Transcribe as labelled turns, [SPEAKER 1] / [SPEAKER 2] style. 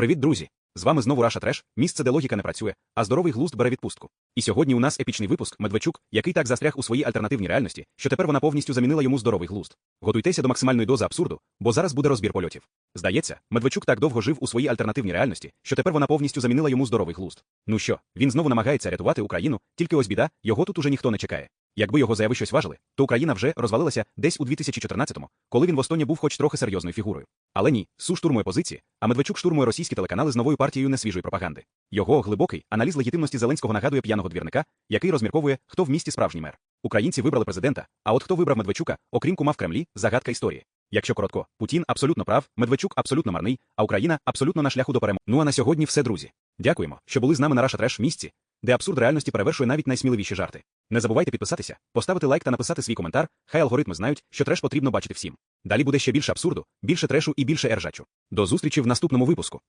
[SPEAKER 1] Привіт, друзі! З вами знову Раша Треш, місце, де логіка не працює, а здоровий глузд бере відпустку. І сьогодні у нас епічний випуск Медведчук, який так застряг у своїй альтернативній реальності, що тепер вона повністю замінила йому здоровий глузд. Готуйтеся до максимальної дози абсурду, бо зараз буде розбір польотів. Здається, Медведчук так довго жив у своїй альтернативній реальності, що тепер вона повністю замінила йому здоровий глузд. Ну що, він знову намагається рятувати Україну, тільки ось біда, його тут уже ніхто не чекає. Якби його заяви щось важили, то Україна вже розвалилася десь у 2014-му, коли він в Остоні був хоч трохи серйозною фігурою. Але ні, Су штурмує позиції, а Медведчук штурмує російські телеканали з новою партією несвіжої пропаганди. Його глибокий аналіз легітимності Зеленського нагадує п'яного двірника, який розмірковує, хто в місті справжній мер. Українці вибрали президента, а от хто вибрав Медведчука, окрім кума в Кремлі, загадка історії. Якщо коротко, Путін абсолютно прав, Медведчук абсолютно марний, а Україна абсолютно на шляху до перемоги. Ну а на сьогодні все, друзі. Дякуємо, що були з нами на Раша Треш місці, де абсурд реальності перевершує навіть найсміливіші жарти. Не забувайте підписатися, поставити лайк та написати свій коментар. Хай алгоритми знають, що треш потрібно бачити всім. Далі буде ще більше абсурду, більше трешу і більше ержачу. До зустрічі в наступному випуску.